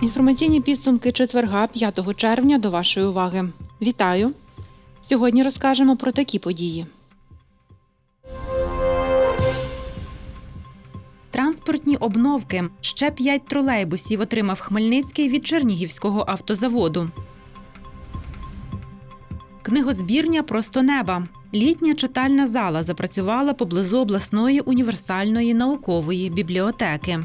Інформаційні підсумки четверга 5 червня до вашої уваги. Вітаю! Сьогодні розкажемо про такі події. Транспортні обновки. Ще п'ять тролейбусів отримав Хмельницький від Чернігівського автозаводу. Книгозбірня просто неба. Літня читальна зала запрацювала поблизу обласної універсальної наукової бібліотеки.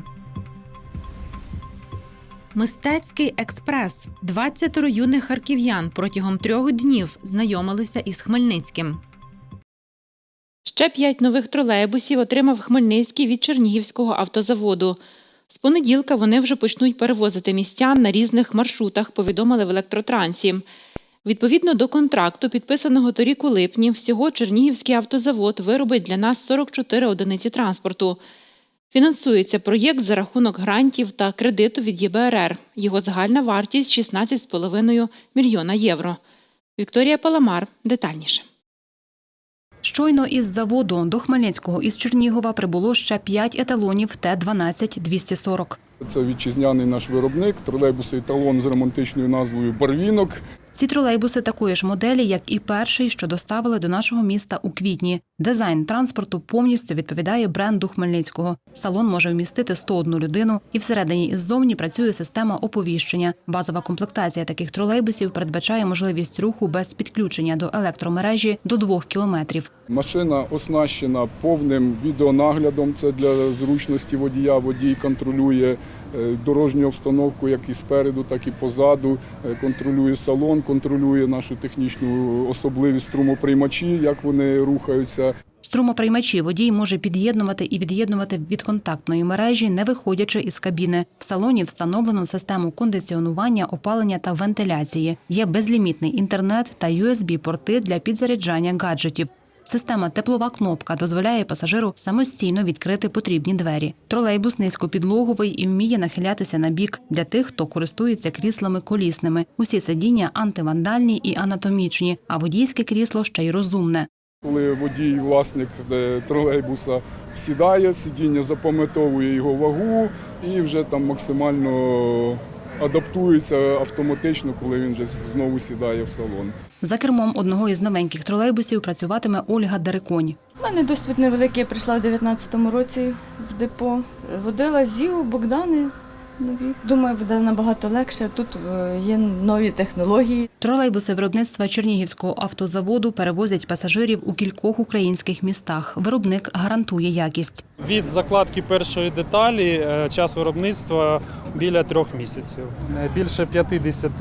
Мистецький експрес. 20 юних харків'ян протягом трьох днів знайомилися із Хмельницьким. Ще п'ять нових тролейбусів отримав Хмельницький від Чернігівського автозаводу. З понеділка вони вже почнуть перевозити містян на різних маршрутах, повідомили в електротрансі. Відповідно до контракту, підписаного торік у липні, всього Чернігівський автозавод виробить для нас 44 одиниці транспорту. Фінансується проєкт за рахунок грантів та кредиту від ЄБРР. Його загальна вартість 16,5 мільйона євро. Вікторія Паламар детальніше. Щойно із заводу до Хмельницького із Чернігова прибуло ще 5 еталонів Т-12-240. Це вітчизняний наш виробник, тролейбуси еталон з романтичною назвою Барвінок. Ці тролейбуси такої ж моделі, як і перший, що доставили до нашого міста у квітні. Дизайн транспорту повністю відповідає бренду Хмельницького. Салон може вмістити 101 людину, і всередині і ззовні працює система оповіщення. Базова комплектація таких тролейбусів передбачає можливість руху без підключення до електромережі до 2 кілометрів. Машина оснащена повним відеонаглядом. Це для зручності водія. Водій контролює дорожню обстановку як і спереду, так і позаду. Е, Контролює салон, контролює нашу технічну особливість струмоприймачі, як вони рухаються. Струмоприймачі водій може під'єднувати і від'єднувати від контактної мережі, не виходячи із кабіни. В салоні встановлено систему кондиціонування, опалення та вентиляції. Є безлімітний інтернет та USB-порти для підзаряджання гаджетів. Система теплова кнопка дозволяє пасажиру самостійно відкрити потрібні двері. Тролейбус низькопідлоговий і вміє нахилятися на бік для тих, хто користується кріслами колісними. Усі сидіння антивандальні і анатомічні, а водійське крісло ще й розумне. Коли водій, власник е, тролейбуса сідає, сидіння запам'ятовує його вагу і вже там максимально адаптується автоматично, коли він вже знову сідає в салон. За кермом одного із новеньких тролейбусів працюватиме Ольга Дереконь. У мене досвід невеликий, я прийшла в 19-му році в депо. Водила ЗІУ, Богдани нові. Думаю, буде набагато легше. Тут е, є нові технології. Тролейбуси виробництва Чернігівського автозаводу перевозять пасажирів у кількох українських містах. Виробник гарантує якість. Від закладки першої деталі е, час виробництва біля трьох місяців. Е, Більше 50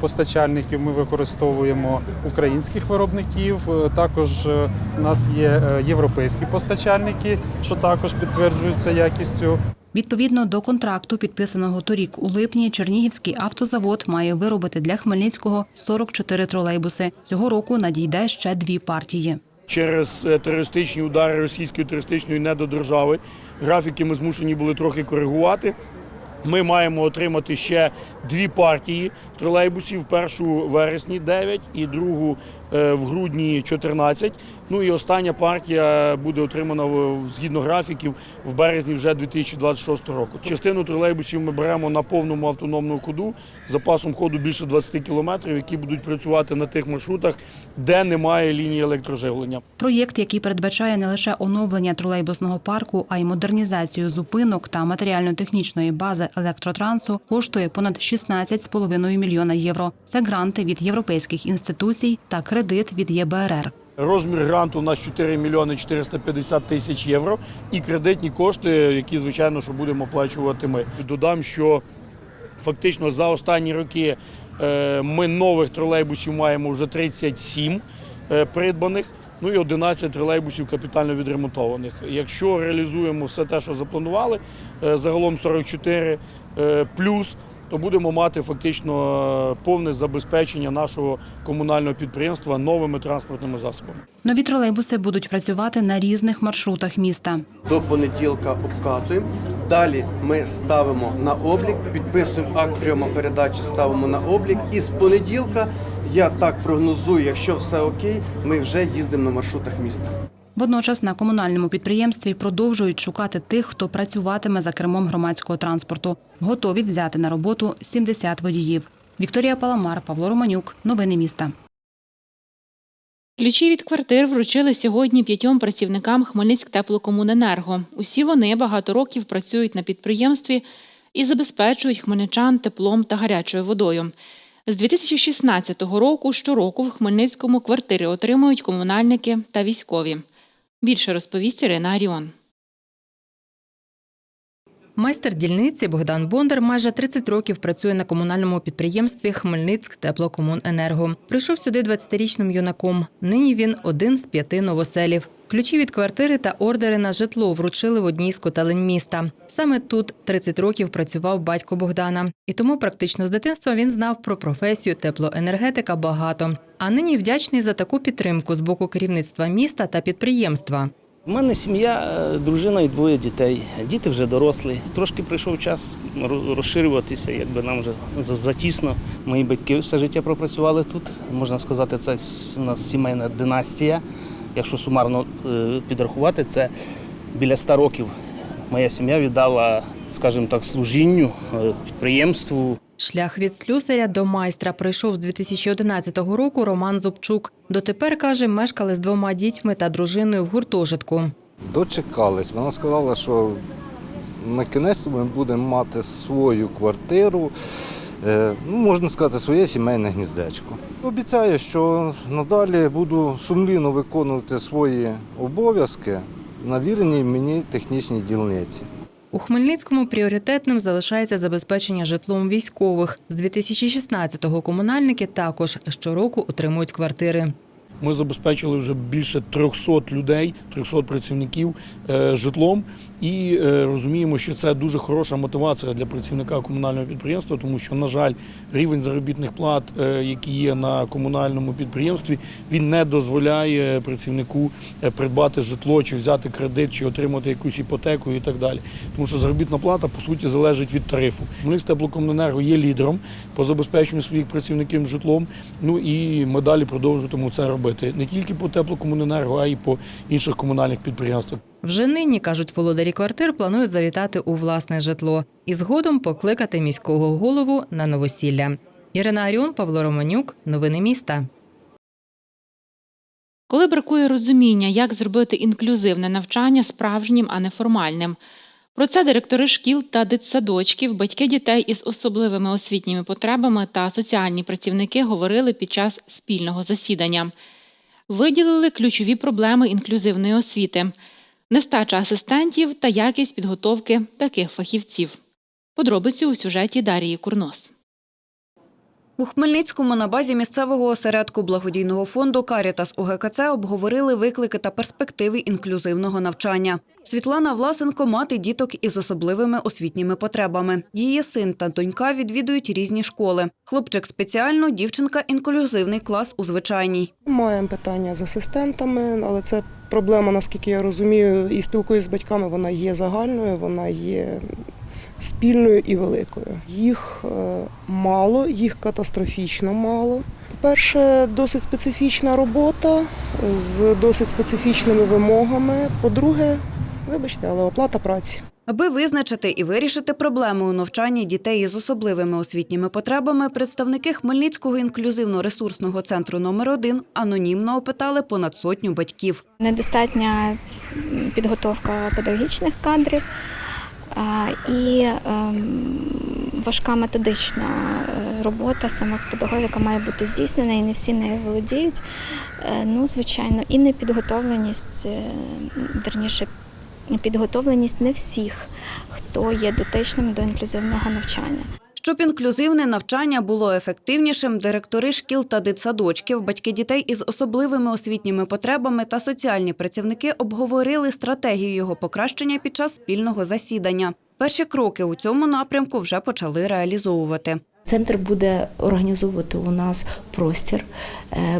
постачальників ми використовуємо українських виробників. Також у нас є європейські постачальники, що також підтверджуються якістю. Відповідно до контракту, підписаного торік у липні, Чернігівський автозавод має виробити для Хмельницького 44 тролейбуси. Цього року надійде ще дві партії. через е, терористичні удари російської терористичної недодержави. Графіки ми змушені були трохи коригувати. Ми маємо отримати ще дві партії тролейбусів: першу вересні 9 і другу в грудні 14. Ну і остання партія буде отримана згідно графіків в березні вже 2026 року. Частину тролейбусів ми беремо на повному автономному ходу запасом ходу більше 20 кілометрів, які будуть працювати на тих маршрутах, де немає лінії електроживлення. Проєкт, який передбачає не лише оновлення тролейбусного парку, а й модернізацію зупинок та матеріально-технічної бази електротрансу, коштує понад 16,5 мільйона євро. Це гранти від європейських інституцій та кредит від ЄБРР. Розмір гранту у нас 4 мільйони 450 тисяч євро і кредитні кошти, які, звичайно, що будемо оплачувати ми. Додам, що фактично за останні роки е, ми нових тролейбусів маємо вже 37 е, придбаних. Ну і 11 тролейбусів капітально відремонтованих. Якщо реалізуємо все те, що запланували, е, загалом 44 е, плюс, то будемо мати фактично е, повне забезпечення нашого комунального підприємства новими транспортними засобами. Нові тролейбуси будуть працювати на різних маршрутах міста. До понеділка обкати, Далі ми ставимо на облік, підписуємо акт прийому-передачі, ставимо на облік. І з понеділка я так прогнозую, якщо все окей, ми вже їздимо на маршрутах міста. Водночас на комунальному підприємстві продовжують шукати тих, хто працюватиме за кермом громадського транспорту. Готові взяти на роботу 70 водіїв. Вікторія Паламар, Павло Романюк. Новини міста. Ключі від квартир вручили сьогодні п'ятьом працівникам Хмельницьк-Теплокомуненерго. Усі вони багато років працюють на підприємстві і забезпечують хмельничан теплом та гарячою водою. З 2016 року щороку в Хмельницькому квартири отримують комунальники та військові. Більше розповість Ірина Аріон. Майстер дільниці Богдан Бондар майже 30 років працює на комунальному підприємстві Хмельницьк Теплокомуненерго. Прийшов сюди 20-річним юнаком. Нині він один з п'яти новоселів. Ключі від квартири та ордери на житло вручили в одній з котелень міста. Саме тут 30 років працював батько Богдана, і тому практично з дитинства він знав про професію теплоенергетика багато. А нині вдячний за таку підтримку з боку керівництва міста та підприємства. У мене сім'я, е, дружина і двоє дітей. Діти вже дорослі. Трошки прийшов час розширюватися, якби нам вже затісно. Мої батьки все життя пропрацювали тут. Можна сказати, це у нас сімейна династія. Якщо сумарно е, підрахувати, це біля ста років. Моя сім'я віддала, скажімо так, служінню е, підприємству. Шлях від слюсаря до майстра пройшов з 2011 року Роман Зубчук. Дотепер, каже, мешкали з двома дітьми та дружиною в гуртожитку. Дочекались. Вона сказала, що на кінець ми будемо мати свою квартиру, е, ну, можна сказати, своє сімейне гніздечко. Обіцяю, що надалі буду сумлінно виконувати свої обов'язки на віреній мені технічній дільниці. У Хмельницькому пріоритетним залишається забезпечення житлом військових. З 2016-го комунальники також щороку отримують квартири. Ми забезпечили вже більше 300 людей, 300 працівників е, житлом і е, розуміємо, що це дуже хороша мотивація для працівника комунального підприємства, тому що, на жаль, рівень заробітних плат, е, які є на комунальному підприємстві, він не дозволяє працівнику придбати житло чи взяти кредит, чи отримати якусь іпотеку і так далі. Тому що заробітна плата по суті залежить від тарифу. Хмельницьке теплокомуненерго є лідером по забезпеченню своїх працівників житлом. Ну і ми далі продовжуємо це робити не тільки по теплокомуненерго, а й по інших комунальних підприємствах. Вже нині, кажуть володарі квартир, планують завітати у власне житло і згодом покликати міського голову на новосілля. Ірина Аріон, Павло Романюк. Новини міста. Коли бракує розуміння, як зробити інклюзивне навчання справжнім, а не формальним. Про це директори шкіл та дитсадочків, батьки дітей із особливими освітніми потребами та соціальні працівники говорили під час спільного засідання. Виділили ключові проблеми інклюзивної освіти, нестача асистентів та якість підготовки таких фахівців. Подробиці у сюжеті Дарії Курнос. У Хмельницькому на базі місцевого осередку благодійного фонду Карітас УГКЦ обговорили виклики та перспективи інклюзивного навчання. Світлана Власенко мати діток із особливими освітніми потребами. Її син та донька відвідують різні школи. Хлопчик спеціально, дівчинка інклюзивний клас у звичайній. Маємо питання з асистентами, але це проблема, наскільки я розумію, і спілкуюсь з батьками, вона є загальною, вона є спільною і великою. Їх е, мало, їх катастрофічно мало. По-перше, досить специфічна робота з досить специфічними вимогами. По-друге, вибачте, але оплата праці. Аби визначити і вирішити проблеми у навчанні дітей із особливими освітніми потребами, представники Хмельницького інклюзивно-ресурсного центру номер 1 анонімно опитали понад сотню батьків. недостатня підготовка педагогічних кадрів і ем, важка методична е, робота самих педагогів, яка має бути здійснена, і не всі нею володіють. Е, Ну, звичайно, і непідготовленість, е, верніше, підготовленість не всіх, хто є дотичним до інклюзивного навчання. Щоб інклюзивне навчання було ефективнішим, директори шкіл та дитсадочків, батьки дітей із особливими освітніми потребами та соціальні працівники обговорили стратегію його покращення під час спільного засідання. Перші кроки у цьому напрямку вже почали реалізовувати. Центр буде організовувати у нас простір,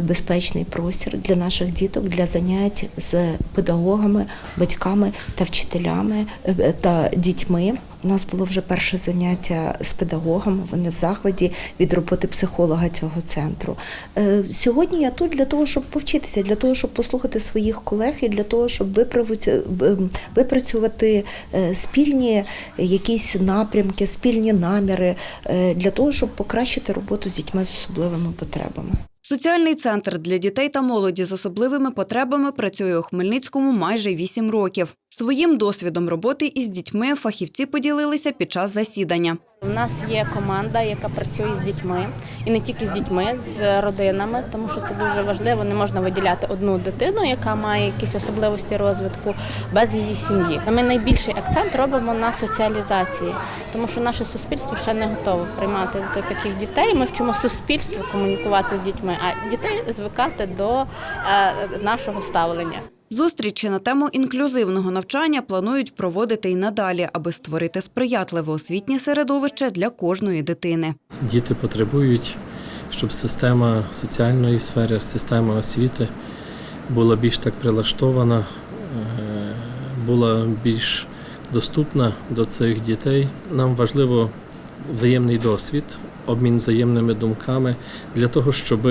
безпечний простір для наших діток для занять з педагогами, батьками та вчителями е, та дітьми. У нас було вже перше заняття з педагогами. Вони в захваті від роботи психолога цього центру. Е, Сьогодні я тут для того, щоб повчитися, для того, щоб послухати своїх колег і для того, щоб виправити- випрацювати е, спільні якісь напрямки, спільні наміри е, для того, щоб покращити роботу з дітьми з особливими потребами. Соціальний центр для дітей та молоді з особливими потребами працює у Хмельницькому майже вісім років. Своїм досвідом роботи із дітьми фахівці поділилися під час засідання. Нас є команда, яка працює з дітьми, і не тільки з дітьми, з родинами, тому що це дуже важливо. Не можна виділяти одну дитину, яка має якісь особливості розвитку без її сім'ї. Ми найбільший акцент робимо на соціалізації, тому що наше суспільство ще не готове приймати таких дітей. Ми вчимо суспільство комунікувати з дітьми, а дітей звикати до е, нашого ставлення. Зустрічі на тему інклюзивного навчання планують проводити й надалі, аби створити сприятливе освітнє середовище для кожної дитини. Діти потребують, щоб система соціальної сфери, система освіти була більш так прилаштована, е, була більш доступна до цих дітей. Нам важливо взаємний досвід, обмін взаємними думками для того, щоб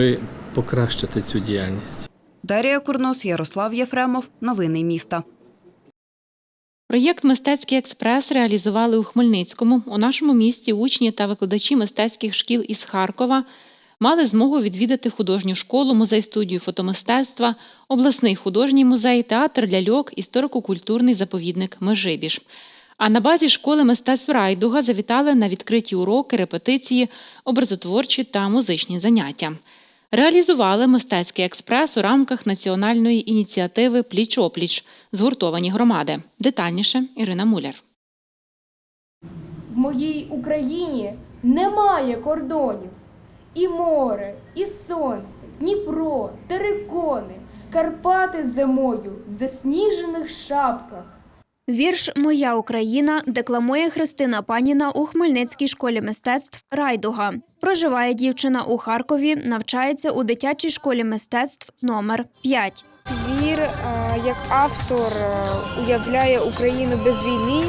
покращити цю діяльність. Дарія Курнос, Ярослав Єфремов. Новини міста. Проєкт Мистецький експрес реалізували у Хмельницькому. У нашому місті учні та викладачі мистецьких шкіл із Харкова мали змогу відвідати художню школу, музей-студію фотомистецтва, обласний художній музей, театр ляльок, історико-культурний заповідник Межибіж. А на базі школи мистецтв Райдуга завітали на відкриті уроки, репетиції, образотворчі та музичні заняття. Реалізували мистецький експрес у рамках національної ініціативи Пліч-опліч згуртовані громади. Детальніше Ірина Муляр. В моїй Україні немає кордонів. І море, і сонце, Дніпро, терикони, Карпати зимою в засніжених шапках. Вірш Моя Україна декламує Христина Паніна у Хмельницькій школі мистецтв Райдуга. Проживає дівчина у Харкові, навчається у дитячій школі мистецтв номер 5. Твір е, як автор е, уявляє Україну без війни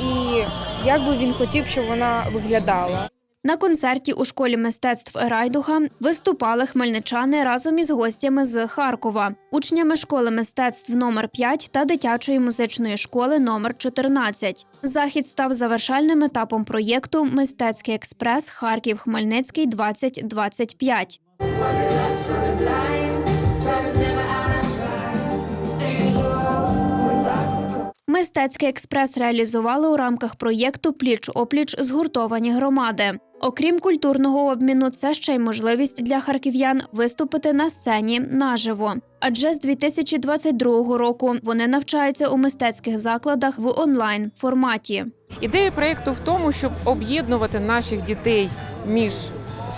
і як би він хотів, щоб вона виглядала. На концерті у школі мистецтв Райдуга виступали хмельничани разом із гостями з Харкова, учнями школи мистецтв номер 5 та дитячої музичної школи номер 14. Захід став завершальним етапом проєкту Мистецький експрес Харків Хмельницький 2025. Мистецький експрес реалізували у рамках проєкту Пліч опліч згуртовані громади. Окрім культурного обміну, це ще й можливість для харків'ян виступити на сцені наживо. Адже з 2022 року вони навчаються у мистецьких закладах в онлайн форматі. Ідея проєкту в тому, щоб об'єднувати наших дітей між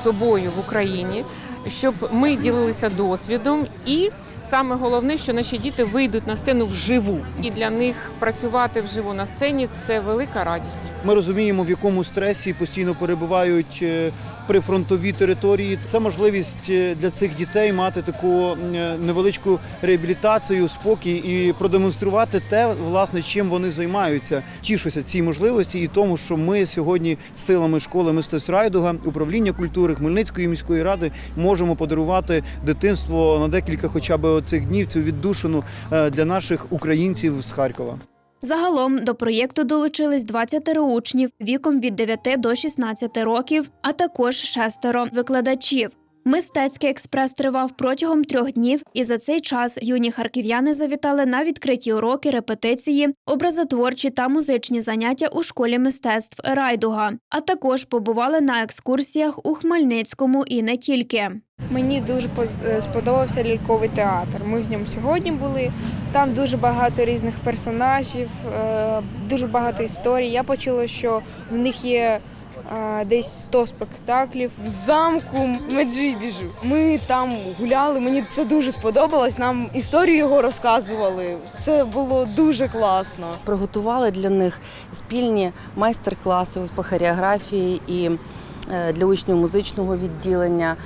собою в Україні, щоб ми ділилися досвідом, і саме головне, що наші діти вийдуть на сцену вживу. І для них працювати вживу на сцені це велика радість. Ми розуміємо, в якому стресі постійно перебувають е, прифронтові території. Це можливість е, для цих дітей мати таку е, невеличку реабілітацію, спокій і продемонструвати те, власне, чим вони займаються. Тішуся цій можливості і тому, що ми сьогодні силами школи мистецтв Райдуга, управління культури Хмельницької міської ради можемо подарувати дитинство на декілька, хоча б цих днів цю віддушину е, для наших українців з Харкова. Загалом до проєкту долучились 20 учнів віком від 9 до 16 років, а також шестеро викладачів. Мистецький експрес тривав протягом трьох днів, і за цей час юні харків'яни завітали на відкриті уроки, репетиції, образотворчі та музичні заняття у школі мистецтв Райдуга, а також побували на екскурсіях у Хмельницькому і не тільки. Мені дуже поз- сподобався ляльковий театр. Ми в ньому сьогодні були. Там дуже багато різних персонажів, е, дуже багато історій. Я почула, що в них є е, десь 100 спектаклів. В замку Меджибіжу. Ми там гуляли. Мені це дуже сподобалось. Нам історію його розказували. Це було дуже класно. Приготували для них спільні майстер-класи по хореографії і е, для учнів музичного відділення.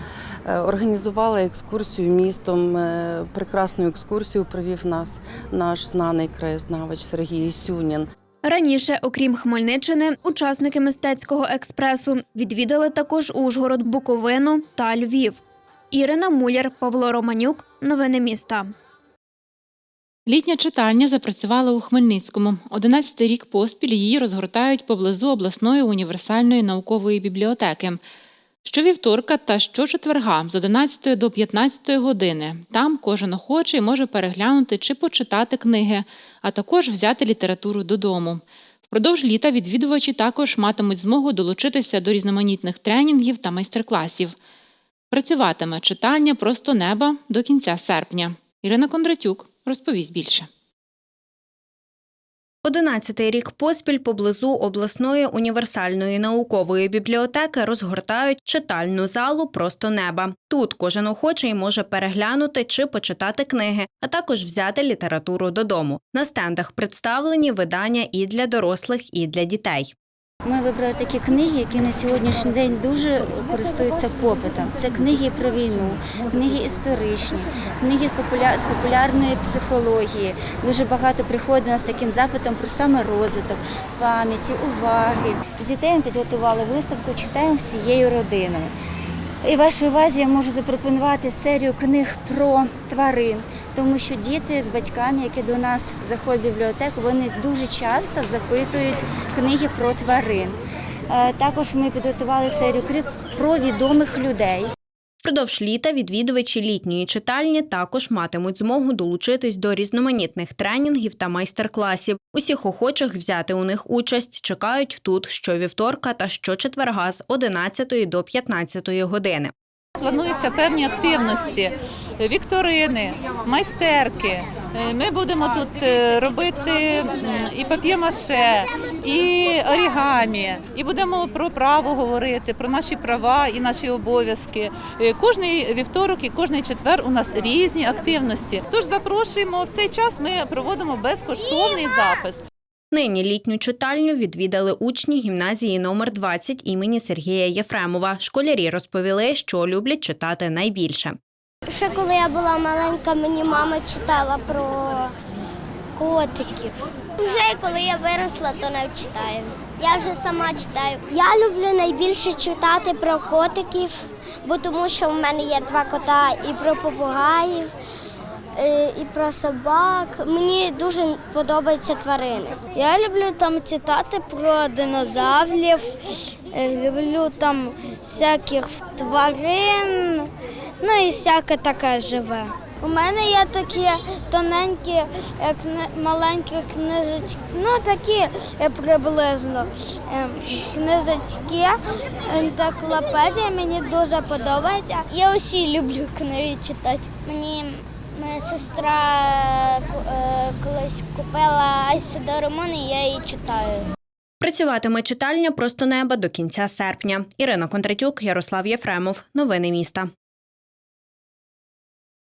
Е, Організували екскурсію містом. е, Прекрасну екскурсію провів нас наш знаний краєзнавач Сергій Сюнін. Раніше, окрім Хмельниччини, учасники мистецького експресу відвідали також Ужгород, Буковину та Львів. Ірина Муляр, Павло Романюк. Новини міста. Літня читальня запрацювала у Хмельницькому. Одинадцятий рік поспіль її розгортають поблизу обласної універсальної наукової бібліотеки. Щовівторка та щочетверга з 11 до 15 години. Там кожен охочий може переглянути чи почитати книги, а також взяти літературу додому. Впродовж літа відвідувачі також матимуть змогу долучитися до різноманітних тренінгів та майстер-класів. Працюватиме читання просто неба до кінця серпня. Ірина Кондратюк розповість більше. Одинадцятий рік поспіль поблизу обласної універсальної наукової бібліотеки розгортають читальну залу просто неба. Тут кожен охочий може переглянути чи почитати книги, а також взяти літературу додому. На стендах представлені видання і для дорослих, і для дітей. Ми вибрали такі книги, які на сьогоднішній день дуже користуються попитом. Це книги про війну, книги історичні, книги з, популярної психології. Дуже багато приходить нас таким запитом про саме розвиток, пам'яті, уваги. Дітей ми підготували виставку Читаємо всією родиною. І вашій увазі я можу запропонувати серію книг про тварин, тому що діти з батьками, які до нас заходять в бібліотеку, вони дуже часто запитують книги про тварин. Е, Також ми підготували серію книг про відомих людей. Впродовж літа відвідувачі літньої читальні також матимуть змогу долучитись до різноманітних тренінгів та майстер-класів. Усіх охочих взяти у них участь чекають тут щовівторка та щочетверга з 11 до 15 години. Плануються певні активності, вікторини, майстерки. Е, Ми будемо тут е, робити і пап'є-маше, і орігамі, і будемо про право говорити, про наші права і наші обов'язки. Е, Кожний вівторок і кожний четвер у нас різні активності. Тож запрошуємо в цей час. Ми проводимо безкоштовний запис. Нині літню читальню відвідали учні гімназії номер 20 імені Сергія Єфремова. Школярі розповіли, що люблять читати найбільше. Ще коли я була маленька, мені мама читала про котиків. Вже коли я виросла, то не читаю. Я вже сама читаю. Я люблю найбільше читати про котиків, бо тому що в мене є два кота і про попугаїв, е, і про собак. Мені дуже подобаються тварини. Я люблю там читати про динозаврів, е, люблю там всяких тварин, ну і всяке таке живе. У мене є такі тоненькі, кни- маленькі книжечки, ну такі е, приблизно е, книжечки, енциклопедія мені дуже подобається. Я усі люблю книги читати. Мені моя сестра е, колись купила Айсі Доремон, і я її читаю. Працюватиме читальня просто неба до кінця серпня. Ірина Кондратюк, Ярослав Єфремов. Новини міста.